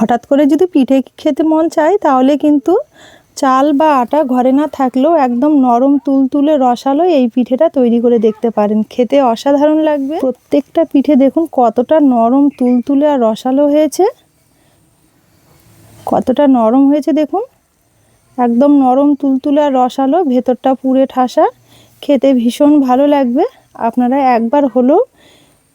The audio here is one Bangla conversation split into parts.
হঠাৎ করে যদি পিঠে খেতে মন চায়, তাহলে কিন্তু চাল বা আটা ঘরে না থাকলেও একদম নরম তুলতুলে রসালো এই পিঠেটা তৈরি করে দেখতে পারেন। খেতে অসাধারণ লাগবে। প্রত্যেকটা পিঠে দেখুন কতটা নরম তুলতুলে আর রসালো হয়েছে। কতটা নরম হয়েছে দেখুন। একদম নরম তুলতুলে আর রসালো, ভেতরটা পুড়ে ঠাসা। খেতে ভীষণ ভালো লাগবে। আপনারা একবার হলেও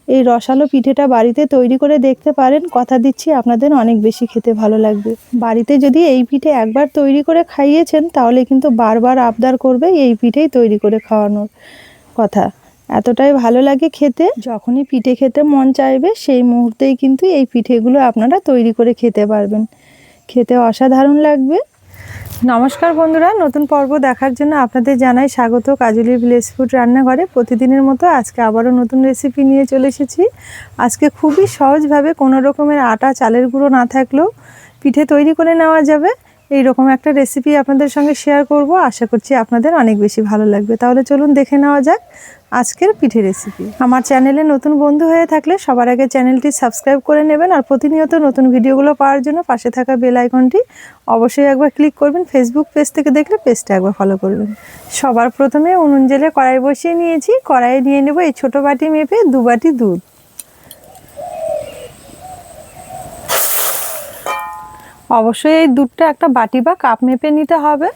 এই রসালো পিঠেটা বাড়িতে তৈরি করে দেখতে পারেন। কথা দিচ্ছি, আপনাদের অনেক বেশি খেতে ভালো লাগবে। বাড়িতে যদি এই পিঠে একবার তৈরি করে খাইয়েছেন, তাহলে কিন্তু বারবার আবদার করবে এই পিঠেই তৈরি করে খাওয়ানোর কথা। এতটাই ভালো লাগে খেতে, যখনই পিঠে খেতে মন চাইবে, সেই মুহূর্তেই কিন্তু এই পিঠেগুলো আপনারা তৈরি করে খেতে পারবেন। খেতে অসাধারণ লাগবে। নমস্কার বন্ধুরা, নতুন পর্ব দেখার জন্য আপনাদের জানাই স্বাগত। কাজলি ভিলেজ ফুড রান্নাঘরে প্রতিদিনের মতো আজকে আবারও নতুন রেসিপি নিয়ে চলে এসেছি। আজকে খুবই সহজভাবে কোনো রকমের আটা, চালের গুঁড়ো না থাকলেও পিঠে তৈরি করে নেওয়া যাবে। এই রকম একটা রেসিপি আপনাদের সঙ্গে শেয়ার করব। আশা করছি আপনাদের অনেক বেশি ভালো লাগবে। তাহলে চলুন দেখে নেওয়া যাক আজকের পিঠে রেসিপি আমার চ্যানেলে নতুন বন্ধু হয়ে থাকলে সবার আগে চ্যানেলটি সাবস্ক্রাইব করে নেবেন আর প্রতিনিয়ত নতুন ভিডিওগুলো পাওয়ার জন্য পাশে থাকা বেল আইকনটি অবশ্যই একবার ক্লিক করবেন। ফেসবুক পেজ থেকে দেখলে পেজটা একবার ফলো করবেন। সবার প্রথমে উনুন জেলে কড়াই বসিয়ে নিয়েছি। কড়াইয়ে নিয়ে নেব এই ছোটো বাটি মেপে দু বাটি দুধ। অবশ্যই এই দুধটা একটা বাটি বা কাপ মেপে নিতে হবে।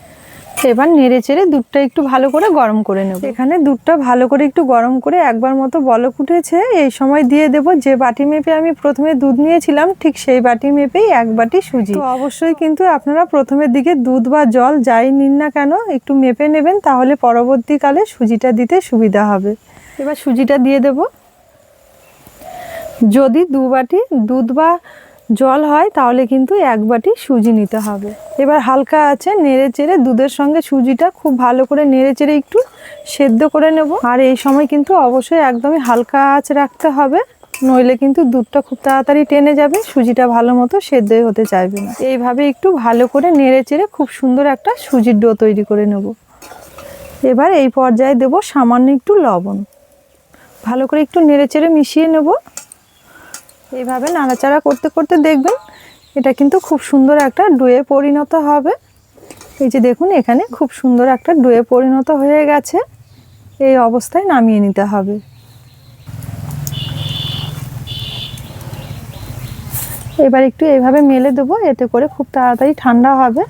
এবার নেড়ে চেড়ে দুধটা একটু ভালো করে গরম করে নেব। এখানে দুধটা ভালো করে একটু গরম করে একবার মতো বলক উঠেছে। এই সময় দিয়ে দেব যে বাটি মেপে আমি প্রথমে দুধ নিয়েছিলাম, ঠিক সেই বাটি মেপেই এক বাটি সুজি। তো অবশ্যই কিন্তু আপনারা প্রথমের দিকে দুধ বা জল যাই নিন না কেন, একটু মেপে নেবেন, তাহলে পরবর্তীকালে সুজিটা দিতে সুবিধা হবে। এবার সুজিটা দিয়ে দেব। যদি দু বাটি দুধ বা জল হয়, তাহলে কিন্তু এক বাটি সুজি নিতে হবে। এবার হালকা আছে, নেড়ে চেড়ে দুধের সঙ্গে সুজিটা খুব ভালো করে নেড়ে চেড়ে একটু সেদ্ধ করে নেব। আর এই সময় কিন্তু অবশ্যই একদমই হালকা আঁচ রাখতে হবে, নইলে কিন্তু দুধটা খুব তাড়াতাড়ি টেনে যাবে, সুজিটা ভালো মতো সেদ্ধ হতে চাইবে না। এইভাবে একটু ভালো করে নেড়ে চেড়ে খুব সুন্দর একটা সুজির ডো তৈরি করে নেব। এবার এই পর্যায়ে দেব সামান্য একটু লবণ। ভালো করে একটু নেড়ে চেড়ে মিশিয়ে নেব। এইভাবে নাড়াচাড়া করতে করতে দেখবেন এটা কিন্তু খুব সুন্দর একটা ডুয়ে পরিণত হবে। এই যে দেখুন, এখানে খুব সুন্দর একটা ডুয়ে পরিণত হয়ে গেছে। এই অবস্থায় নামিয়ে নিতে হবে। এবার একটু এইভাবে মেলে দেবো, এতে করে খুব তাড়াতাড়ি ঠান্ডা হবে।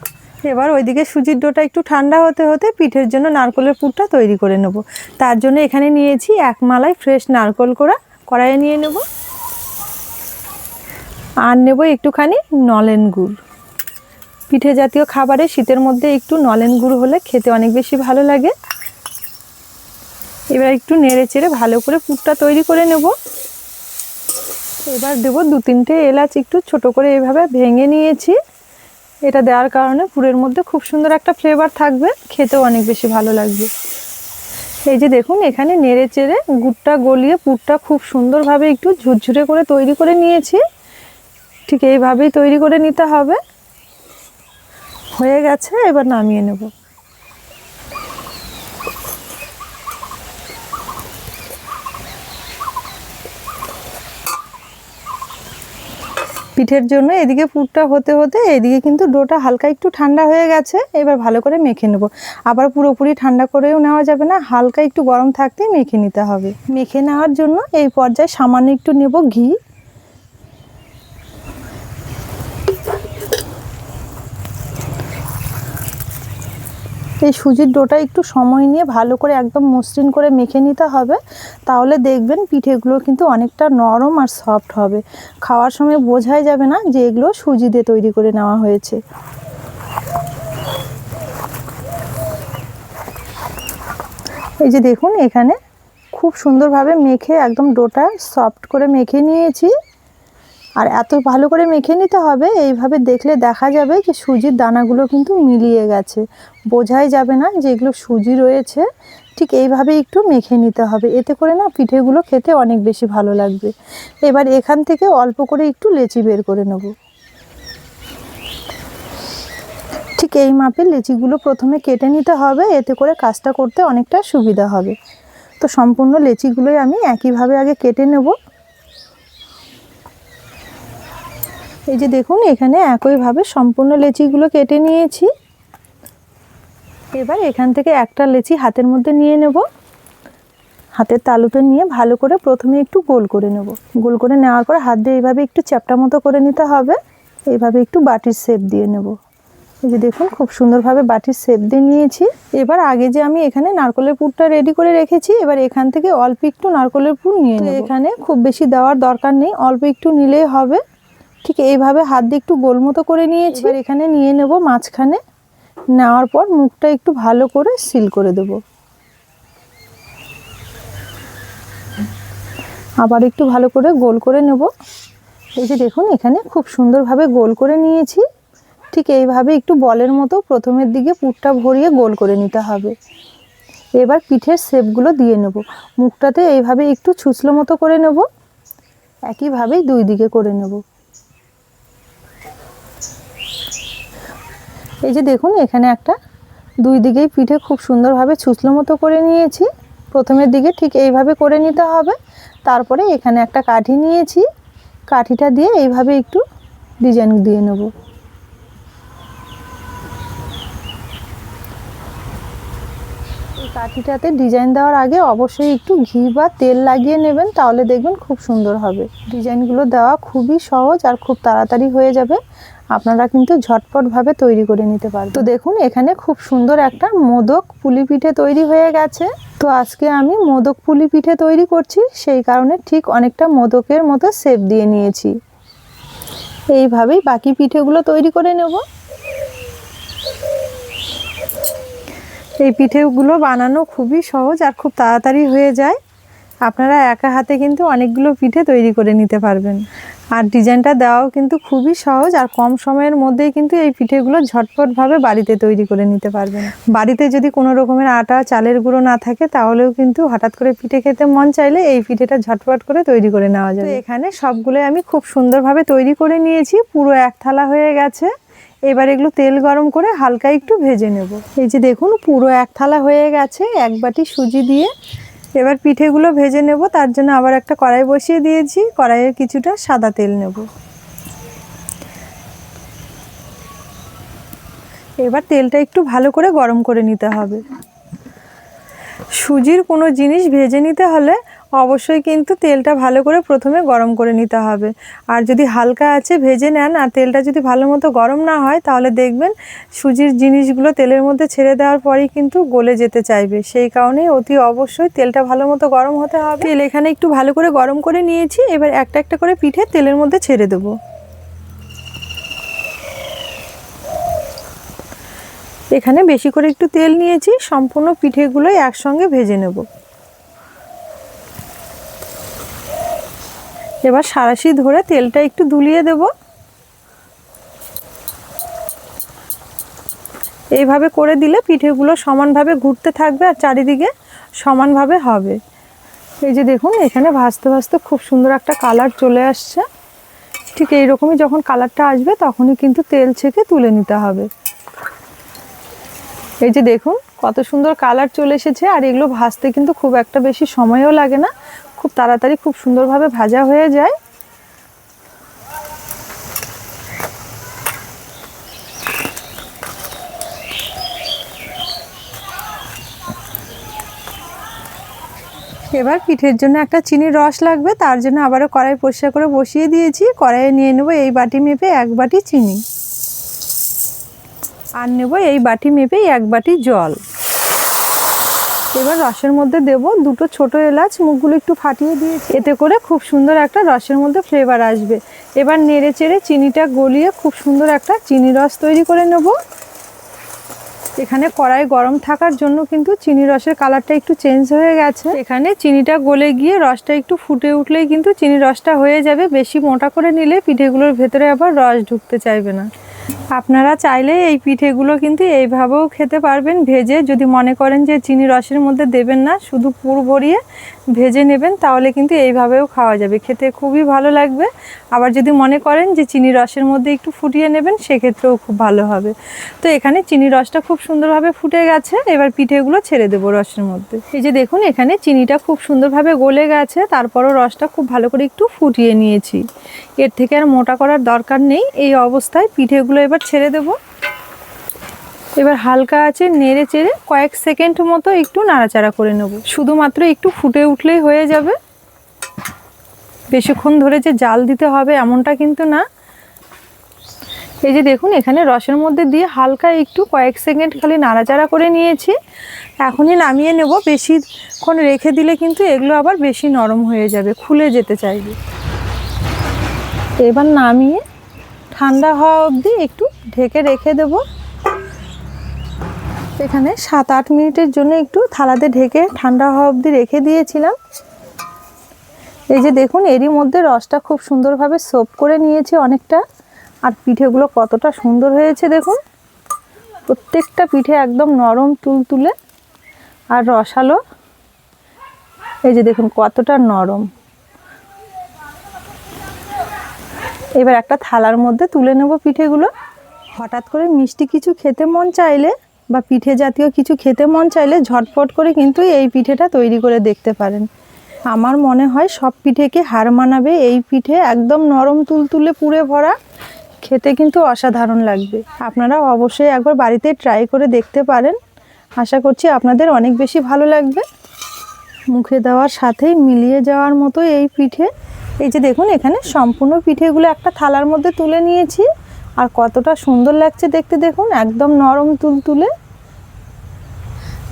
এবার ওইদিকে সুজির ডোটা একটু ঠান্ডা হতে হতে পিঠের জন্য নারকলের পুরটা তৈরি করে নেব। তার জন্য এখানে নিয়েছি এক মালাই ফ্রেশ নারকল কোড়া। কড়াইয়ে নিয়ে নেব। আর নেব একটুখানি নলেন গুড়। পিঠে জাতীয় খাবারে শীতের মধ্যে একটু নলেন গুড় হলে খেতে অনেক বেশি ভালো লাগে। এবার একটু নেড়ে চেড়ে ভালো করে পুরটা তৈরি করে নেব। এবার দেব দু তিনটে এলাচ একটু ছোট করে এভাবে ভেঙে নিয়েছি। এটা দেওয়ার কারণে পুরের মধ্যে খুব সুন্দর একটা ফ্লেভার থাকবে, খেতেও অনেক বেশি ভালো লাগবে। এই যে দেখুন, এখানে নেড়ে চেড়ে গুড়টা গলিয়ে পুরটা খুব সুন্দরভাবে একটু ঝুরঝুরে করে তৈরি করে নিয়েছি। ঠিক এইভাবেই তৈরি করে নিতে হবে। হয়ে গেছে, এবার নামিয়ে নেব। পিঠের জন্য এদিকে পুরটা হতে হতে এদিকে কিন্তু ডোটা হালকা একটু ঠান্ডা হয়ে গেছে, এবার ভালো করে মেখে নেব। আবার পুরোপুরি ঠান্ডা করেও নেওয়া যাবে না, হালকা একটু গরম থাকতেই মেখে নিতে হবে। মেখে নেওয়ার জন্য এই পর্যায়ে সামান্য একটু নেব ঘি। এই সুজির ডোটা একটু সময় নিয়ে ভালো করে একদম মসৃণ করে মেখে নিতে হবে। তাহলে দেখবেন পিঠেগুলো কিন্তু অনেকটা নরম আর সফট হবে। খাওয়ার সময় বোঝাই যাবে না যে এগুলো সুজি দিয়ে তৈরি করে নেওয়া হয়েছে। এই যে দেখুন, এখানে খুব সুন্দরভাবে মেখে একদম ডোটা সফট করে মেখে নিয়েছি। আর এত ভালো করে মেখে নিতে হবে, এইভাবে দেখলে দেখা যাবে যে সুজির দানাগুলো কিন্তু মিলিয়ে গেছে। বোঝাই যাবে না যে এগুলো সুজি রয়েছে, ঠিক এইভাবে একটু মেখে নিতে হবে। এতে করে না পিঠেগুলো খেতে অনেক বেশি ভালো লাগবে। এবার এখান থেকে অল্প করে একটু লেচি বের করে নেব। ঠিক এই মাপের লেচিগুলো প্রথমে কেটে নিতে হবে, এতে করে কাজটা করতে অনেকটা সুবিধা হবে। তো সম্পূর্ণ লেচিগুলোই আমি একইভাবে আগে কেটে নেব। এই যে দেখুন, এখানে একইভাবে সম্পূর্ণ লেচিগুলো কেটে নিয়েছি। এবার এখান থেকে একটা লেচি হাতের মধ্যে নিয়ে নেব। হাতের তালুতে নিয়ে ভালো করে প্রথমে একটু গোল করে নেব। গোল করে নেওয়ার পর হাত দিয়ে এইভাবে একটু চ্যাপটা মতো করে নিতে হবে। এইভাবে একটু বাটির শেপ দিয়ে নেব। এই যে দেখুন, খুব সুন্দরভাবে বাটির শেপ দিয়ে নিয়েছি। এবার আগে যে আমি এখানে নারকলের পুরটা রেডি করে রেখেছি, এবার এখান থেকে অল্প একটু নারকলের পুর নিয়ে এখানে খুব বেশি দেওয়ার দরকার নেই, অল্প একটু নিলেই হবে। ঠিক এইভাবে হাত দিয়ে একটু গোল মতো করে নিয়েছি। এবার এখানে নিয়ে নেব মাঝখানে। নেওয়ার পর মুখটা একটু ভালো করে সিল করে দেব। আবার একটু ভালো করে গোল করে নেব। এই যে দেখুন, এখানে খুব সুন্দরভাবে গোল করে নিয়েছি। ঠিক এইভাবে একটু বলের মতো প্রথমের দিকে পুরটা ভরিয়ে গোল করে নিতে হবে। এবার পিঠের শেপগুলো দিয়ে নেব। মুখটাতে এইভাবে একটু ছুচলো মতো করে নেব। একইভাবেই দুই দিকে করে নেব। এই যে দেখুন, এখানে একটা দুই দিকেই পিঠে খুব সুন্দরভাবে ছুঁচলো মতো করে নিয়েছি। প্রথমের দিকে ঠিক এইভাবে করে নিতে হবে। তারপরে এখানে একটা কাঠি নিয়েছি। কাঠিটা দিয়ে এইভাবে একটু ডিজাইন দিয়ে নেব। কাঠিটাতে ডিজাইন দেওয়ার আগে অবশ্যই একটু ঘি বা তেল লাগিয়ে নেবেন, তাহলে দেখবেন খুব সুন্দর হবে। ডিজাইনগুলো দেওয়া খুবই সহজ আর খুব তাড়াতাড়ি হয়ে যাবে। আপনারা কিন্তু ঝটপটভাবে তৈরি করে নিতে পারবেন। তো দেখুন, এখানে খুব সুন্দর একটা মোদক পুলি পিঠে তৈরি হয়ে গেছে। তো আজকে আমি মোদক পুলি পিঠে তৈরি করছি, সেই কারণে ঠিক অনেকটা মোদকের মতো শেপ দিয়ে নিয়েছি। এইভাবেই বাকি পিঠেগুলো তৈরি করে নেব। এই পিঠেগুলো বানানো খুবই সহজ আর খুব তাড়াতাড়ি হয়ে যায়। আপনারা একা হাতে কিন্তু অনেকগুলো পিঠে তৈরি করে নিতে পারবেন। আর ডিজাইনটা দেওয়াও কিন্তু খুবই সহজ আর কম সময়ের মধ্যেই কিন্তু এই পিঠেগুলো ঝটপটভাবে বাড়িতে তৈরি করে নিতে পারবেন। বাড়িতে যদি কোনো রকমের আটা, চালের গুঁড়ো না থাকে, তাহলেও কিন্তু হঠাৎ করে পিঠে খেতে মন চাইলে এই পিঠেটা ঝটপট করে তৈরি করে নেওয়া যায় এখানে সবগুলোই আমি খুব সুন্দরভাবে তৈরি করে নিয়েছি, পুরো এক থালা হয়ে গেছে। এবার এগুলো তেল গরম করে হালকা একটু ভেজে নেব। এই যে দেখুন, পুরো এক থালা হয়ে গেছে, এক বাটি সুজি দিয়ে। এবার পিঠেগুলো ভেজে নেব, তার জন্য আবার একটা কড়াই বসিয়ে দিয়েছি কড়াইয়ের কিছুটা সাদা তেল নেব। এবার তেলটা একটু ভালো করে গরম করে নিতে হবে। সুজির কোনো জিনিস ভেজে নিতে হলে অবশ্যই কিন্তু তেলটা ভালো করে প্রথমে গরম করে নিতে হবে। আর যদি হালকা আছে ভেজে নেন আর তেলটা যদি ভালো মতো গরম না হয় তাহলে দেখবেন সুজির জিনিসগুলো তেলের মধ্যে ছেড়ে দেওয়ার পরেই কিন্তু গলে যেতে চাইবে। সেই কারণে অতি অবশ্যই তেলটা ভালো মতো গরম হতে হবে। তেল এখানে একটু ভালো করে গরম করে নিয়েছি, এবার একটা একটা করে পিঠে তেলের মধ্যে ছেড়ে দেবো। এখানে বেশি করে একটু তেল নিয়েছি, সম্পূর্ণ পিঠেগুলোই একসঙ্গে ভেজে নেব। এবার সারাশি ধরে তেলটা একটু দুলিয়ে দেব। এইভাবে করে দিলে পিঠেগুলো সমানভাবে ঘুরতে থাকবে আর চারিদিকে সমানভাবে হবে। এই যে দেখুন, এখানে ভাজতে ভাজতে খুব সুন্দর একটা কালার চলে আসছে। ঠিক এইরকমই যখন কালারটা আসবে তখনই কিন্তু তেল ছেঁকে তুলে নিতে হবে। এই যে দেখুন, কত সুন্দর কালার চলে এসেছে আর এগুলো ভাজতে কিন্তু খুব একটা বেশি সময়ও লাগে না। খুব তাড়াতাড়ি, খুব সুন্দরভাবে ভাজা হয়ে যায়। এবার পিঠের জন্য একটা চিনির রস লাগবে, তার জন্য আবারও কড়াই পরিষ্কার করে বসিয়ে দিয়েছি। কড়াইয়ে নিয়ে নেব এই বাটি মেপে এক বাটি চিনি। আর নেব এই বাটি মেপেই এক বাটি জল। এবার রসের মধ্যে দেব দুটো ছোট এলাচ, মুখগুলো একটু ফাটিয়ে দিয়েছি। এতে করে খুব সুন্দর একটা রসের মধ্যে ফ্লেভার আসবে। এবার নেড়ে চেড়ে চিনিটা গলিয়ে খুব সুন্দর একটা চিনি রস তৈরি করে নেব। এখানে কড়াই গরম থাকার জন্য কিন্তু চিনি রসের কালারটা একটু চেঞ্জ হয়ে গেছে। এখানে চিনিটা গলে গিয়ে রসটা একটু ফুটে উঠলেই কিন্তু চিনি রসটা হয়ে যাবে। বেশি মোটা করে নিলে পিঠেগুলোর ভেতরে আবার রস ঢুকতে চাইবে না। আপনারা চাইলে এই পিঠেগুলো কিন্তু এইভাবেও খেতে পারবেন, ভেজে। যদি মনে করেন যে চিনি রসের মধ্যে দেবেন না, শুধু পুর ভরিয়ে ভেজে নেবেন, তাহলে কিন্তু এইভাবেও খাওয়া যাবে। খেতে খুবই ভালো লাগবে। আবার যদি মনে করেন যে চিনি রসের মধ্যে একটু ফুটিয়ে নেবেন, সেক্ষেত্রেও খুব ভালো হবে। তো এখানে চিনি রসটা খুব সুন্দরভাবে ফুটে গেছে। এবার পিঠেগুলো ছেড়ে দেবো রসের মধ্যে। এই যে দেখুন, এখানে চিনিটা খুব সুন্দরভাবে গলে গেছে। তারপরও রসটা খুব ভালো করে একটু ফুটিয়ে নিয়েছি। এর থেকে আর মোটা করার দরকার নেই। এই অবস্থায় পিঠেগুলো এবার ছেড়ে দেবো। এবার হালকা আছে, নেড়ে চেড়ে কয়েক সেকেন্ড মতো একটু নাড়াচাড়া করে নেব। শুধুমাত্র একটু ফুটে উঠলেই হয়ে যাবে। বেশিক্ষণ ধরে যে জাল দিতে হবে এমনটা কিন্তু না। এই যে দেখুন, এখানে রসের মধ্যে দিয়ে হালকা একটু কয়েক সেকেন্ড খালি নাড়াচাড়া করে নিয়েছি। এখনই নামিয়ে নেব। বেশিক্ষণ রেখে দিলে কিন্তু এগুলো আবার বেশি নরম হয়ে যাবে, খুলে যেতে চাইবে। এবার নামিয়ে ঠান্ডা হওয়া অবধি একটু ঢেকে রেখে দেবো। এখানে সাত আট মিনিটের জন্য একটু থালাতে ঢেকে ঠান্ডা হওয়া অবধি রেখে দিয়েছিলাম। এই যে দেখুন, এরই মধ্যে রসটা খুব সুন্দরভাবে সোপ করে নিয়েছি অনেকটা। আর পিঠেগুলো কতটা সুন্দর হয়েছে দেখুন। প্রত্যেকটা পিঠে একদম নরম তুলতুলে। আর রসালো। এই যে দেখুন, কতটা নরম। এবার একটা থালার মধ্যে তুলে নেব পিঠেগুলো। হঠাৎ করে মিষ্টি কিছু খেতে মন চাইলে বা পিঠে জাতীয় কিছু খেতে মন চাইলে ঝটপট করে কিন্তু এই পিঠেটা তৈরি করে দেখতে পারেন। আমার মনে হয় সব পিঠেকে হার মানাবে। এই পিঠে একদম নরম তুলতুলে পুড়ে ভরা, খেতে কিন্তু অসাধারণ লাগবে। আপনারা অবশ্যই একবার বাড়িতে ট্রাই করে দেখতে পারেন। আশা করছি আপনাদের অনেক বেশি ভালো লাগবে। মুখে দেওয়ার সাথেই মিলিয়ে যাওয়ার মতো এই পিঠে। এই যে দেখুন, এখানে সম্পূর্ণ পিঠেগুলো একটা থালার মধ্যে তুলে নিয়েছি। আর কতটা সুন্দর লাগছে দেখতে দেখুন, একদম নরম তুলতুলে।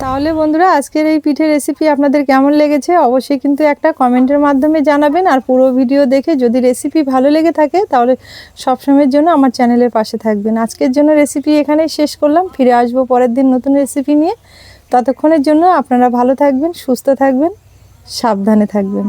তাহলে বন্ধুরা, আজকের এই পিঠের রেসিপি আপনাদের কেমন লেগেছে অবশ্যই কিন্তু একটা কমেন্টের মাধ্যমে জানাবেন, আর পুরো ভিডিও দেখে যদি রেসিপি ভালো লেগে থাকে, তাহলে সবসময়ের জন্য আমার চ্যানেলের পাশে থাকবেন। আজকের জন্য রেসিপি এখানেই শেষ করলাম, ফিরে আসব পরের দিন নতুন রেসিপি নিয়ে। ততক্ষণের জন্য আপনারা ভালো থাকবেন, সুস্থ থাকবেন, সাবধানে থাকবেন।